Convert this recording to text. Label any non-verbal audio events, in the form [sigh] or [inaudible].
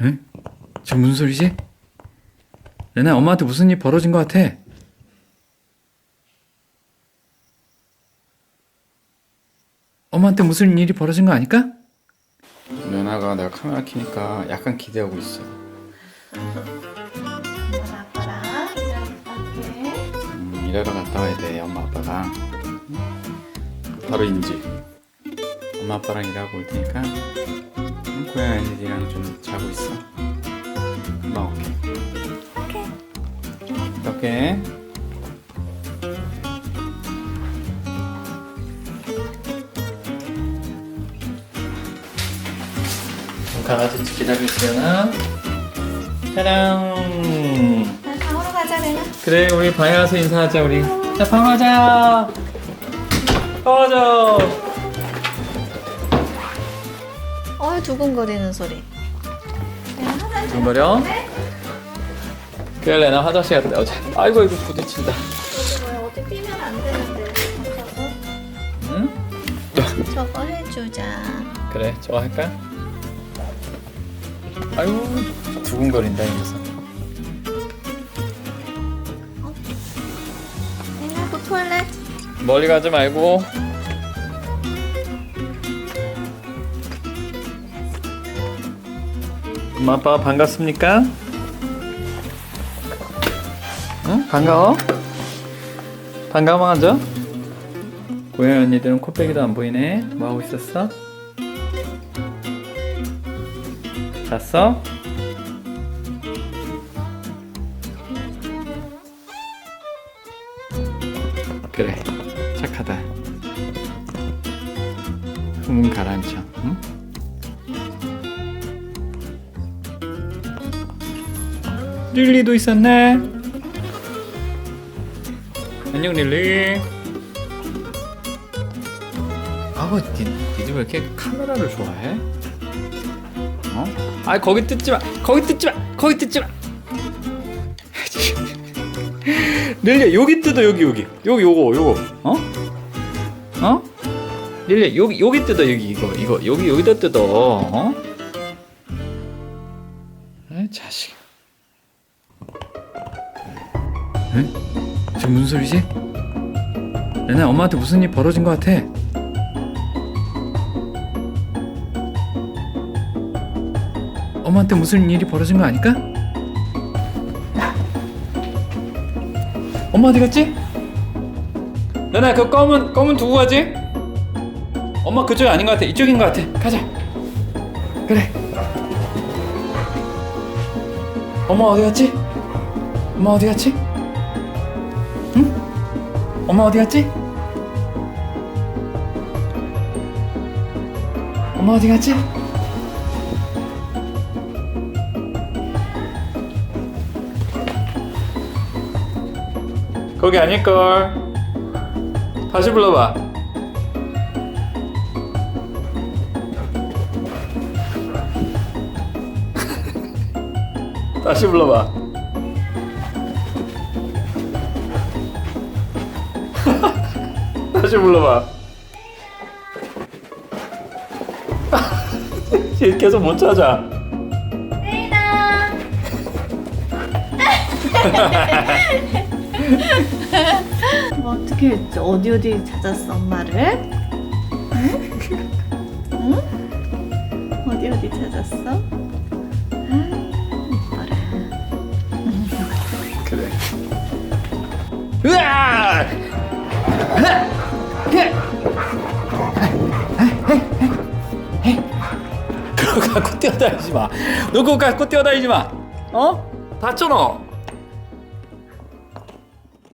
응? 지금 무슨 소리지? 레나 엄마한테 무슨 일 벌어진 것 같아? 엄마한테 무슨 일이 벌어진 거 아닐까? 레나가 내가 카메라 켜니까 약간 기대하고 있어. 아빠랑 이렇게 음, 일하러 갔다 와야 돼 엄마 아빠랑. 바로 인지. 엄마 아빠랑 일하고 올 테니까 음, 고양이 애들이랑 좀 자고 있어. 금방 올게. 오케이. 강아지 기다리고 있으려나? 짜랑. 나 방으로 가자 레나 그래 우리 방에 가서 인사하자 우리. 자방 가자. 꺼져. 어 두근거리는 소리 두근거려? 그래 레나 화장실 갔다 오자. 아이고 이거 부딪힌다. 어디 뛰면 안 되는데 응? 저거 해주자 그래 저거 할까? 아이고 두근거린다 이 녀석. 그 토일렛 멀리 가지 말고. 엄마 아빠 반갑습니까? 응? 반가워? 반가워 하죠? 고양이 언니들은 코빼기도 안 보이네. 뭐 하고 있었어? 잤어? 그래 착하다 흥분 가라앉혀 응? 릴리도 있었네 안녕 릴리 아우 니, 니들 왜 이렇게 카메라를 좋아해? 어? 아 거기 뜯지 마 거기 뜯지 마 거기 뜯지 마 [laughs] 릴리야 여기 뜯어 여기 여기 여기 요거 요거 어? 어? 릴리야 여기 여기 뜯어 여기 이거 이거 여기 여기다 뜯어 어? 에 자식 에? 지금 무슨 소리지? 레나 엄마한테 무슨 일 벌어진 것 같아 엄마한테 무슨 일이 벌어진 거 아닐까? 엄마 어디 갔지? 연아 그 검은 검은 두고 가지? 엄마 그쪽 아닌 것 같아 이쪽인 것 같아 가자 그래 엄마 어디 갔지? 엄마 어디 갔지? 응? 엄마 어디 갔지? 엄마 어디 갔지? 거기 아닐걸 다시 불러봐 [laughs] 다시 불러봐 다시 불러봐 얘 [laughs] 계속 못 찾아 레나 뭐 어떻게 했지? 어디 어디 찾았어 엄마를? 응? 응? 어디 어디 찾았어? 아, 그래. 으아! 그거 갖고 뛰어다니지 마. 너 그거 갖고 뛰어다니지 마. 어? 다쳐 너.